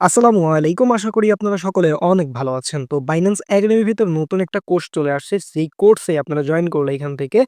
আসসালামু আলাইকুম। আশা করি আপনারা সকলে অনেক ভালো আছেন। তো বাইন্যান্স একাডেমির ভিতর নতুন একটা কোর্স চলে আসছে। সেই কোর্সে আপনারা জয়েন করলে এখান থেকে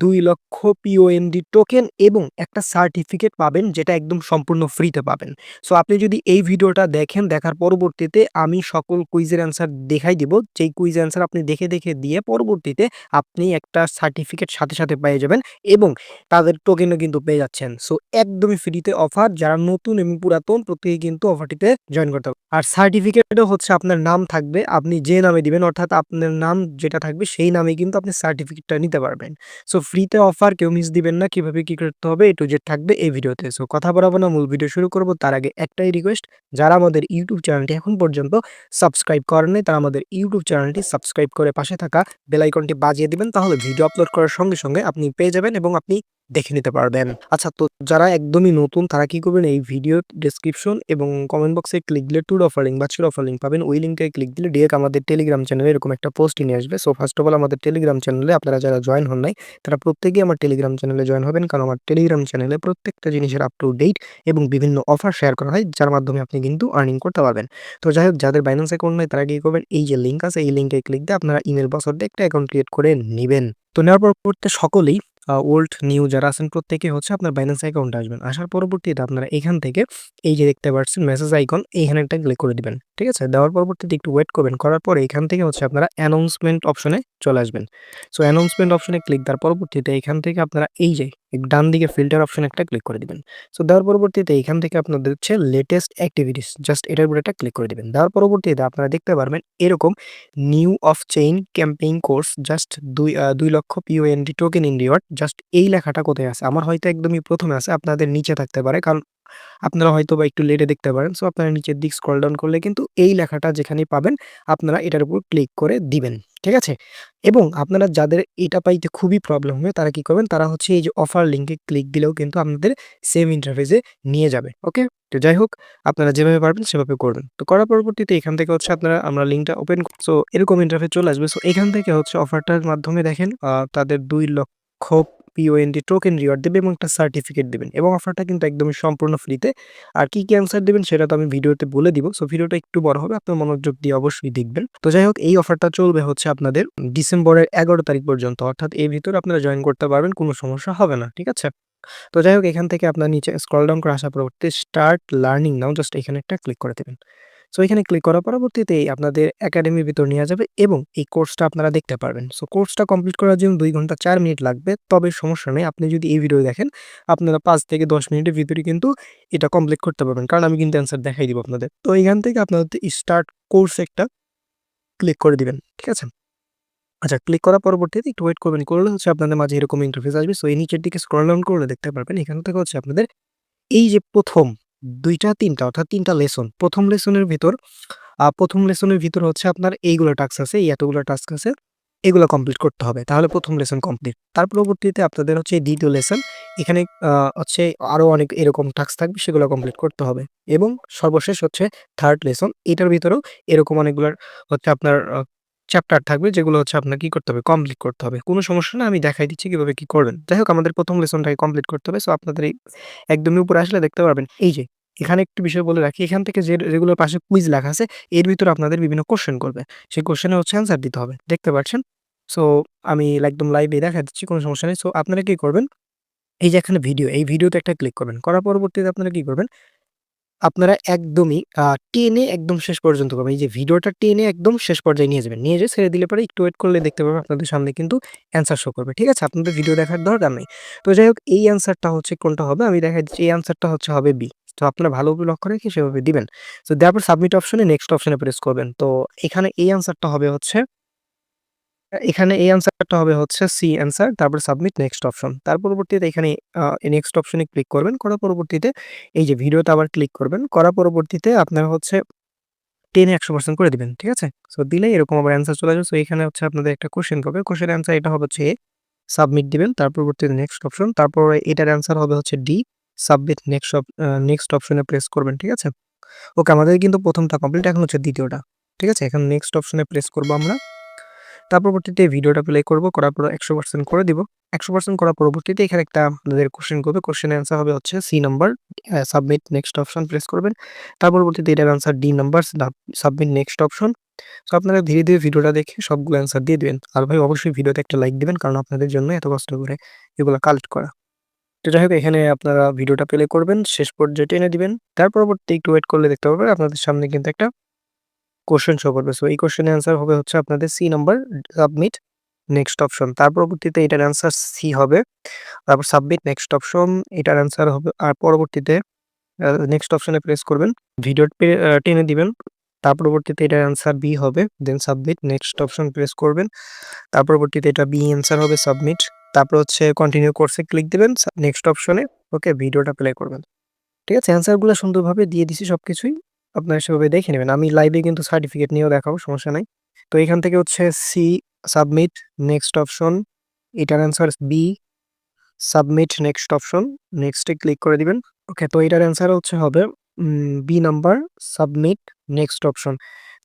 ২,০০,০০০ POND টোকেন এবং একটা সার্টিফিকেট পাবেন যেটা একদম সম্পূর্ণ ফ্রিতে পাবেন। সো আপনি যদি এই ভিডিওটা দেখেন, দেখার পরবর্তীতে আমি সকল কুইজের অ্যান্সার দেখাই দিব। যেই কুইজ অ্যান্সার আপনি দেখে, দেখে দিয়ে পরবর্তীতে আপনি একটা সার্টিফিকেট সাথে, সাথে পেয়ে যাবেন এবং তাদের টোকেনও কিন্তু পেয়ে যাচ্ছেন। সো একদমই ফ্রিতে অফার। যারা নতুন এবং পুরাতন প্রত্যেকেই কিন্তু অফারটিতে জয়েন করতে হবে। আর সার্টিফিকেটও হচ্ছে আপনার নাম থাকবে। আপনি যে নামে দিবেন অর্থাৎ আপনার নাম যেটা থাকবে সেই নামে কিন্তু আপনি সার্টিফিকেটটা নিতে পারবেন। সো ফ্রিতে অফার কেউ মিস দিবেন না। কীভাবে কি করতে হবে এ টু জেড থাকবে এই ভিডিওতে। সো কথা বলাবো না, মূল ভিডিও শুরু করব। তার আগে একটাই রিকোয়েস্ট যারা আমাদের ইউটিউব চ্যানেলটি এখন পর্যন্ত সাবস্ক্রাইব করেন তারা আমাদের ইউটিউব চ্যানেলটি সাবস্ক্রাইব করে পাশে থাকা বেল আইকনটি বাজিয়ে দিবেন। তাহলে ভিডিও আপলোড করার সঙ্গে, সঙ্গে আপনি পেয়ে যাবেন এবং আপনি দেখে নিতে পারবেন। আচ্ছা তো যারা একদমই নতুন তারা কি করবেন এই ভিডিও ডেসক্রিপশন এবং কমেন্ট বক্সে ক্লিক দিলে ট্যুর অফার লিঙ্ক বা চির অফার লিঙ্ক পাবেন। ওই লিঙ্কে ক্লিক দিলে ডিরেক্ট আমাদের টেলিগ্রাম চ্যানেলে এরকম একটা পোস্ট নিয়ে আসবে। সো ফার্স্ট অফ অল আমাদের টেলিগ্রাম চ্যানেলে আপনারা যারা জয়েন হন নাই তারা প্রত্যেকেই আমার টেলিগ্রাম চ্যানেলে জয়েন হবেন। কারণ আমার টেলিগ্রাম চ্যানেলে প্রত্যেকটা জিনিসের আপ টু ডেট এবং বিভিন্ন অফার শেয়ার করা হয়, যার মাধ্যমে আপনি কিন্তু আর্নিং করতে পারবেন। তো যাই হোক, যাদের Binance অ্যাকাউন্ট নাই, তারা কি করবেন এই যে লিঙ্ক আছে, এই লিঙ্কে ক্লিক দিয়ে আপনারা ইমেল পাসওয়ার্ড দিয়ে একটা অ্যাকাউন্ট ক্রিয়েট করে নেবেন তো নেওয়ার পর করতে সকলেই ওল্ড নিউ যারা আছেন প্রত্যেকে হচ্ছে আপনার Binance অ্যাকাউন্টে আসবেন। আসার পরবর্তীতে আপনারা এখান থেকে এই যে দেখতে পাচ্ছেন মেসেজ আইকন এইখানে একটা ক্লিক করে দিবেন। ঠিক আছে? দেওয়ার পরবর্তীতে একটু ওয়েট করবেন। করার পরে এখান থেকে হচ্ছে আপনারা অ্যানাউন্সমেন্ট অপশনে চলে আসবেন। সো অ্যানাউন্সমেন্ট অপশনে ক্লিক দেওয়ার পরবর্তীতে এখান থেকে আপনারা এই যে ডান দিকে ফিল্টার অপশনে একটা ক্লিক করে দিবেন। সো দেওয়ার পরবর্তীতে এখান থেকে আপনাদের হচ্ছে লেটেস্ট অ্যাক্টিভিটিস জাস্ট এটার উপরে একটা ক্লিক করে দিবেন। দেওয়ার পরবর্তীতে আপনারা দেখতে পারবেন এরকম new of chain campaign course just দুই আ ২,০০,০০০ POND token in reward just এই লেখাটা কোথায় আছে? আমার হয়তো একদমই ১ম এ আছে। আপনাদের নিচে থাকতে পারে। কারণ আপনারা হয়তো বা একটু লেটে দেখতে পারেন। সো আপনারা নিচের দিক স্ক্রল ডাউন করলে কিন্তু এই লেখাটা যেখানেই পাবেন আপনারা এটার উপর ক্লিক করে দিবেন। ঠিক আছে? এবং আপনারা যাদের এটা পাইতে খুবই প্রবলেম হবে তারা কি করবেন? তারা হচ্ছে এই যে অফার লিঙ্কে ক্লিক দিলেও কিন্তু আপনাদের সেম ইন্টারফেসে নিয়ে যাবে। ওকে? তো যাই হোক আপনারা যেভাবে পারবেন সেভাবে করবেন। তো করার পরবর্তীতে এখান থেকে হচ্ছে আপনারা আমরা লিঙ্কটা ওপেন সো এরকম ইন্টারফেস চলে আসবে। সো এখান থেকে হচ্ছে অফারটার মাধ্যমে দেখেন তাদের দুই ২,০০,০০০ POND টোকেন রিওয়ার্ড দিবে এবং একটা সার্টিফিকেট দিবেন এবং অফারটা কিন্তু একদমই সম্পূর্ণ ফ্রিতে। আর কি, কি অ্যান্সার দিবেন সেটা তো আমি ভিডিওতে বলে দিব। সো ভিডিওটা একটু বড় হবে। আপনারা মনোযোগ দিয়ে অবশ্যই দেখবেন। তো যাই হোক এই অফারটা চলবে হচ্ছে আপনাদের ডিসেম্বরের ১১ তারিখ পর্যন্ত। অর্থাৎ এর ভিতরে আপনারা জয়েন করতে পারবেন। কোনো সমস্যা হবে না। ঠিক আছে? তো যাই হোক এখান থেকে আপনার নিচে স্ক্রল ডাউন করে আসার পরবর্তীতে স্টার্ট লার্নিং নাও জাস্ট এখানে একটা ক্লিক করে দিবেন। সো এখানে ক্লিক করার পরবর্তীতেই আপনাদের একাডেমির ভিতর নিয়ে যাবে এবং এই কোর্সটা আপনারা দেখতে পারবেন। সো কোর্সটা কমপ্লিট করার জন্য দুই ঘণ্টা চার মিনিট লাগবে। তবে সমস্যা নেই। আপনি যদি এই ভিডিও দেখেন, আপনারা পাঁচ থেকে ১০ মিনিটের ভিতরে কিন্তু এটা কমপ্লিট করতে পারবেন। কারণ আমি কিন্তু অ্যান্সার দেখাই দিব আপনাদের। তো এখান থেকে আপনাদের স্টার্ট কোর্স একটা ক্লিক করে দিবেন। ঠিক আছে? আচ্ছা ক্লিক করার পরবর্তীতে একটু ওয়েট করবেন। করলে হচ্ছে আপনাদের মাঝে এরকম ইন্টারফেস আসবে। সো এই নিচের দিকে স্ক্রল ডাউন করলে দেখতে পারবেন, এখান থেকে হচ্ছে আপনাদের এই যে ১ম ২ টা ৩ টা অর্থাৎ ৩ টা লেসন। ১ম লেসনের ভিতর প্রথম লেসনের ভিতর হচ্ছে আপনার এইগুলো টাস্ক আছে, এই এতগুলো টাস্ক আছে। এগুলো কমপ্লিট করতে হবে। তাহলে প্রথম লেসন কমপ্লিট। তার পরবর্তীতে আপনাদের হচ্ছে দ্বিতীয় লেসন। এখানে হচ্ছে আরও অনেক এরকম টাস্ক থাকবে সেগুলো কমপ্লিট করতে হবে। এবং সর্বশেষ হচ্ছে থার্ড লেসন। এটার ভিতরেও এরকম অনেকগুলার হচ্ছে আপনার চ্যাপ্টার থাকবে যেগুলো হচ্ছে আপনার কি করতে হবে? কমপ্লিট করতে হবে। কোনো সমস্যা না আমি দেখাই দিচ্ছি কীভাবে কি করবেন। যাই হোক আমাদের ১ম লেসনটাকে কমপ্লিট করতে হবে। সো আপনাদের এই একদমই উপরে আসলে দেখতে পারবেন এই যে এখানে একটু বিষয় বলে রাখি। এখান থেকে যে যেগুলোর পাশে কুইজ লেখা আছে এর ভিতরে আপনাদের বিভিন্ন কোয়েশ্চেন করবে। সেই কোয়েশ্চেনের হচ্ছে অ্যান্সার দিতে হবে। দেখতে পাচ্ছেন? সো আমি একদম লাইভে দেখা দিচ্ছি কোনো সমস্যা নেই। সো আপনারা কি করবেন? এই যে এখানে ভিডিও, এই ভিডিওতে একটা ক্লিক করবেন। করার পরবর্তীতে আপনারা কি করবেন? আপনারা একদমই টেনে একদম শেষ পর্যন্ত করবেন। এই যে ভিডিওটা টেনে একদম শেষ পর্যায়ে নিয়ে যাবেন। নিয়ে যেয়ে ছেড়ে দিলে পরে একটু ওয়েট করলে দেখতে পারবেন আপনাদের সামনে কিন্তু অ্যান্সার শো করবে। ঠিক আছে? আপনাদের ভিডিও দেখার দরকার নেই। তো যাই হোক, এই অ্যান্সারটা হচ্ছে কোনটা হবে আমি দেখাই দিচ্ছি। এই অ্যান্সারটা হচ্ছে হবে বি। তো আপনারা ভালোভাবে লক্ষ্য রেখে সেভাবে দিবেন। তো দেওয়ার পর সাবমিট অপশনে নেক্সট অপশনে প্রেস করবেন। তো এখানে এই অ্যান্সারটা হবে হচ্ছে এখানে এই অ্যান্সারটা হবে হচ্ছে সি অ্যান্সার তারপর সাবমিট নেক্সট অপশন। তার পরবর্তীতে এখানে নেক্সট অপশনে ক্লিক করবেন। করার পরবর্তীতে এই যে ভিডিওতে আবার ক্লিক করবেন। করার পরবর্তীতে আপনারা হচ্ছে টেনে ১০০% করে দিবেন। ঠিক আছে? সো দিলে এরকম আবার অ্যান্সার চলে আসবে। সো এখানে হচ্ছে আপনাদের একটা কোয়েশ্চেন করবে। কোশ্চেন অ্যান্সার এটা হবে হচ্ছে এ। সাবমিট দিবেন। তার পরবর্তীতে নেক্সট অপশন। তারপর এটার অ্যান্সার হবে হচ্ছে ডি। সাবমিট নেক্সট অপ নেক্সট অপশনে প্রেস করবেন। ঠিক আছে? ওকে আমাদের কিন্তু প্রথমটা কমপ্লিট এখন হচ্ছে দ্বিতীয়টা, ঠিক আছে? এখন নেক্সট অপশনে প্রেস করব আমরা। তার পরবর্তীতে ভিডিওটা প্লে করব করার পর 100% করে দিব। 100% করার পরবর্তীতে এখানে একটা আপনাদের কোশ্চেন করবে। কোয়েশ্চেনের অ্যান্সার হবে হচ্ছে C number submit next option press করবেন। তার পরবর্তীতে এটার answer D number submit next option. So আপনারা ধীরে, ধীরে ভিডিওটা দেখে সবগুলো অ্যান্সার দিয়ে দিবেন। আর ভাই অবশ্যই ভিডিওতে একটা লাইক দিবেন কারণ আপনাদের জন্য এত কষ্ট করে এগুলো কালেক্ট করা। তো যাই হোক এখানে আপনারা ভিডিওটা প্লে করবেন, শেষ পর্যায়ে টেনে দিবেন। তার পরবর্তী একটু ওয়েট করলে দেখতে পারবেন আপনাদের সামনে কিন্তু একটা কোয়েশ্চেন শো করবে। সো এই কোয়েশ্চেনের অ্যান্সার হবে হচ্ছে আপনাদের C number submit next option. তার পরবর্তীতে এটার অ্যান্সার সি হবে। তারপর সাবমিট নেক্সট অপশন এটার অ্যান্সার হবে আর পরবর্তীতে নেক্সট অপশনে প্রেস করবেন। ভিডিও টেনে দিবেন। তার পরবর্তীতে এটার অ্যান্সার বি হবে। Then submit next option press করবেন। তার পরবর্তীতে এটা বি অ্যান্সার হবে সাবমিট। তারপর হচ্ছে কন্টিনিউ কোর্সে ক্লিক দেবেন নেক্সট অপশনে ওকে ভিডিওটা প্লে করবেন। ঠিক আছে? অ্যান্সারগুলো সুন্দরভাবে দিয়ে দিছি সবকিছুই। আপনারা সেভাবে দেখে নেবেন আমি লাইভে কিন্তু সার্টিফিকেট নিয়েও দেখাও সমস্যা নাই। তো এখান থেকে হচ্ছে সি সাবমিট নেক্সট অপশন এটার answer B submit next option নেক্সটে ক্লিক করে দিবেন। ওকে তো এটার অ্যান্সার হচ্ছে হবে B number submit next option.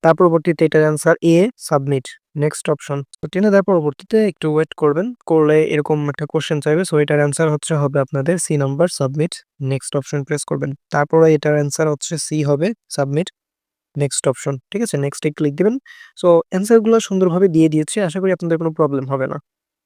তার পরবর্তীতে এটার answer A submit next option. তো টেনে দেওয়ার পরবর্তীতে একটু ওয়েট করবেন। করলে এরকম একটা কোয়েশ্চেন চাইবে। সো এটার অ্যান্সার হচ্ছে হবে আপনাদের C number submit next option press করবেন। তারপরে এটার অ্যান্সার হচ্ছে সি হবে সাবমিট নেক্সট অপশন। ঠিক আছে? নেক্সট ক্লিক দেবেন সো অ্যান্সারগুলো সুন্দরভাবে দিয়ে দিয়েছি। আশা করি আপনাদের কোনো প্রবলেম হবে না।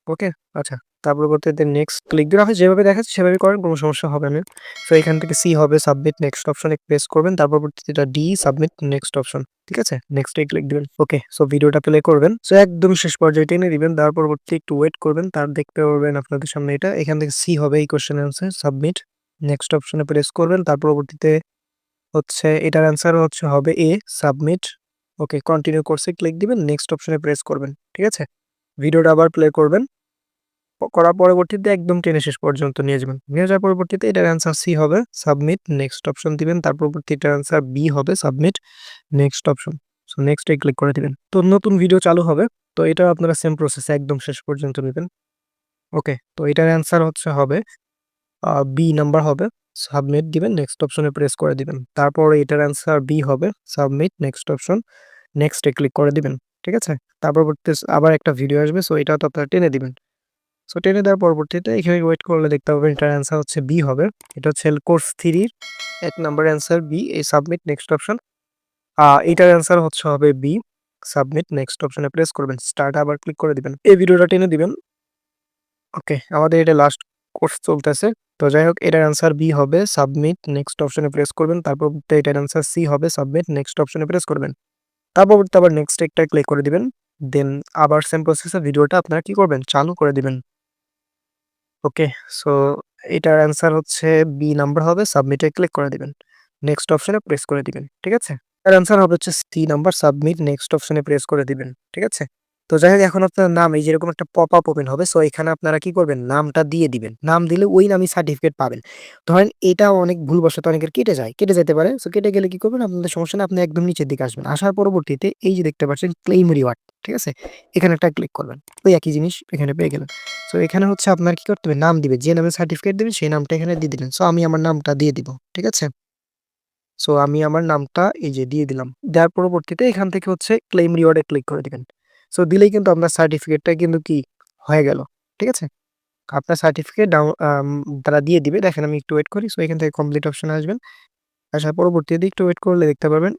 ওকে? আচ্ছা। তার পরবর্তীতে নেক্সট ক্লিক দিবেন। আমি যেভাবে দেখাচ্ছি সেভাবেই করেন, কোনো সমস্যা হবে না। সো এখান থেকে সি হবে সাবমিট নেক্সট অপশনে প্রেস করবেন। তার পরবর্তীতে এটা ডি সাবমিট নেক্সট অপশন। ঠিক আছে? নেক্সট এ ক্লিক দিবেন। ওকে। সো ভিডিওটা প্লে করবেন। সো একদম শেষ পর্যায়ে টেনে দিবেন। তার পরবর্তী একটু ওয়েট করবেন। তার দেখতে পারবেন আপনাদের সামনে এটা। এখান থেকে সি হবে এই কোয়েশ্চেনের অ্যান্সার সাবমিট নেক্সট অপশনে প্রেস করবেন। তার পরবর্তীতে হচ্ছে, এটার অ্যান্সার হচ্ছে, হবে এ সাবমিট ওকে কন্টিনিউ কোর্সে ক্লিক দিবেন। নেক্সট অপশনে প্রেস করবেন। ঠিক আছে? ভিডিওটা আবার প্লে করবেন। প করার পরবর্তীতে একদম টেনে শেষ পর্যন্ত নিয়ে যাবেন। নিয়ে যাওয়ার পরবর্তীতে এটার অ্যান্সার সি হবে সাবমিট নেক্সট অপশন দিবেন। তার পরবর্তী এটার অ্যান্সার বি হবে submit next option. So next click করে দিবেন। তো নতুন ভিডিও চালু হবে। তো এটাও আপনারা সেম প্রসেস একদম শেষ পর্যন্ত নেবেন ওকে। তো এটার অ্যান্সার হচ্ছে হবে বি নাম্বার হবে। সাবমিট দিবেন। নেক্সট অপশনে প্রেস করে দিবেন। তারপর এটার অ্যান্সার বি হবে submit next option. Next click করে দিবেন। ঠিক আছে? তার পরবর্তীতে আবার একটা ভিডিও আসবে। সো এটাও তো আপনারা টেনে দিবেন। সো টেনে দেওয়ার পরবর্তীতে এখানে ওয়েট করলে দেখতে পাবেন এটার অ্যান্সার হচ্ছে বি হবে। এটা হচ্ছে কোর্স 3 এক ১ নাম্বার অ্যান্সার বি এই সাবমিট নেক্সট অপশন। এটার অ্যান্সার হচ্ছে হবে বি সাবমিট নেক্সট অপশনে প্রেস করবেন। স্টার্ট আবার ক্লিক করে দিবেন। এই ভিডিওটা টেনে দিবেন। ওকে। আমাদের এটা লাস্ট কোর্স চলতেছে। তো যাই হোক, এটার অ্যান্সার বি হবে সাবমিট নেক্সট অপশনে প্রেস করবেন। তারপর এটার অ্যান্সার সি হবে সাবমিট নেক্সট অপশনে প্রেস করবেন। তারপর আবার নেক্সট একটা ক্লিক করে দিবেন। দেন আবার সেম প্রসেসে ভিডিওটা আপনারা কি করবেন? চালু করে দিবেন। ওকে। সো এটার অ্যান্সার হচ্ছে বি নাম্বার হবে সাবমিটে ক্লিক করে দিবেন। নেক্সট অপশনে প্রেস করে দিবেন। ঠিক আছে? এর অ্যান্সার হবে হচ্ছে সি নাম্বার সাবমিট নেক্সট অপশনে প্রেস করে দিবেন। ঠিক আছে? তো যাই হোক, এখন আপনার নাম, এই যেরকম একটা পপ আপ ওপেন হবে। সো এখানে আপনারা কি করবেন? নামটা দিয়ে দিবেন। নাম দিলে ওই নামই সার্টিফিকেট পাবেন। ধরেন এটা অনেক ভুলবশত অনেকের কেটে যায়। কেটে যেতে পারে। সো কেটে গেলে কি করবেন? আপনাদের সমস্যা না, আপনি একদম নিচের দিকে আসবেন। আসার পরবর্তীতে এই যে দেখতে পাচ্ছেন ক্লেইম রিওয়ার্ড। ঠিক আছে? এখানে একটা ক্লিক করবেন। ওই একই জিনিস এখানে পেয়ে গেলেন। সো এখানে হচ্ছে আপনার কি করতে হবে? নাম দিবেন। যে নামে সার্টিফিকেট দেবেন, সেই নামটা এখানে দিয়ে দিলেন। সো আমি আমার নামটা দিয়ে দিব। ঠিক আছে? সো আমি আমার নামটা এই যে দিয়ে দিলাম। দেওয়ার পরবর্তীতে এখান থেকে হচ্ছে ক্লেইম রিওয়ার্ডে ক্লিক করে দিবেন। সো দিলেই কিন্তু আপনার সার্টিফিকেটটা কিন্তু কি হয়ে গেল। ঠিক আছে? আপনার সার্টিফিকেট ডাউন তারা দিয়ে দিবে। দেখেন আমি একটু ওয়েট করি। সো এখান থেকে কমপ্লিট অপশন আসবেন। আসার পরবর্তী পরবর্তীতে একটু ওয়েট করলে দেখতে পাবেন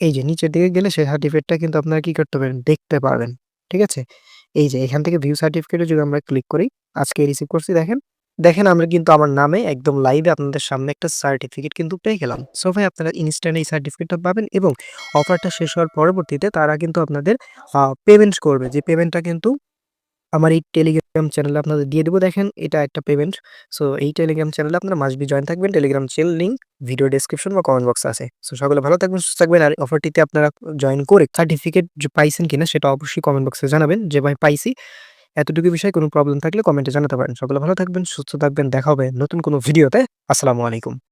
এই যে নিচের দিকে গেলে সেই সার্টিফিকেটটা কিন্তু আপনারা কী করতে পারেন? দেখতে পারবেন। ঠিক আছে? এই যে এখান থেকে ভিউ সার্টিফিকেটে যদি আমরা ক্লিক করি, আজকে রিসিভ করছি দেখেন। দেখেন আমরা কিন্তু আমার নামে একদম লাইভে আপনাদের সামনে একটা সার্টিফিকেট কিন্তু পেয়ে গেলাম। সো ভাই আপনারা ইনস্ট্যান্ট এই সার্টিফিকেটটা পাবেন এবং অফারটা শেষ হওয়ার পরবর্তীতে তারা কিন্তু আপনাদের পেমেন্ট করবে। যে পেমেন্টটা কিন্তু আমার এই টেলিগ্রাম চ্যানেলে আপনাদের দিয়ে দেবো দেখেন এটা একটা পেমেন্ট। সো এই টেলিগ্রাম চ্যানেলে আপনারা মাস্ট বি জয়েন থাকবেন। Telegram channel link video description বা কমেন্ট বক্স আছে। সো সকলে ভালো থাকবেন, সুস্থ থাকবেন। আর অফারটিতে আপনারা জয়েন করে সার্টিফিকেট পাইছেন কিনা সেটা অবশ্যই কমেন্ট বক্সে জানাবেন যে ভাই পাইছি। এতটুকু বিষয়ে কোনো প্রবলেম থাকলে কমেন্টে জানাতে পারেন। সকলে ভালো থাকবেন, সুস্থ থাকবেন। দেখা হবে নতুন কোনো ভিডিওতে। আসসালামু আলাইকুম।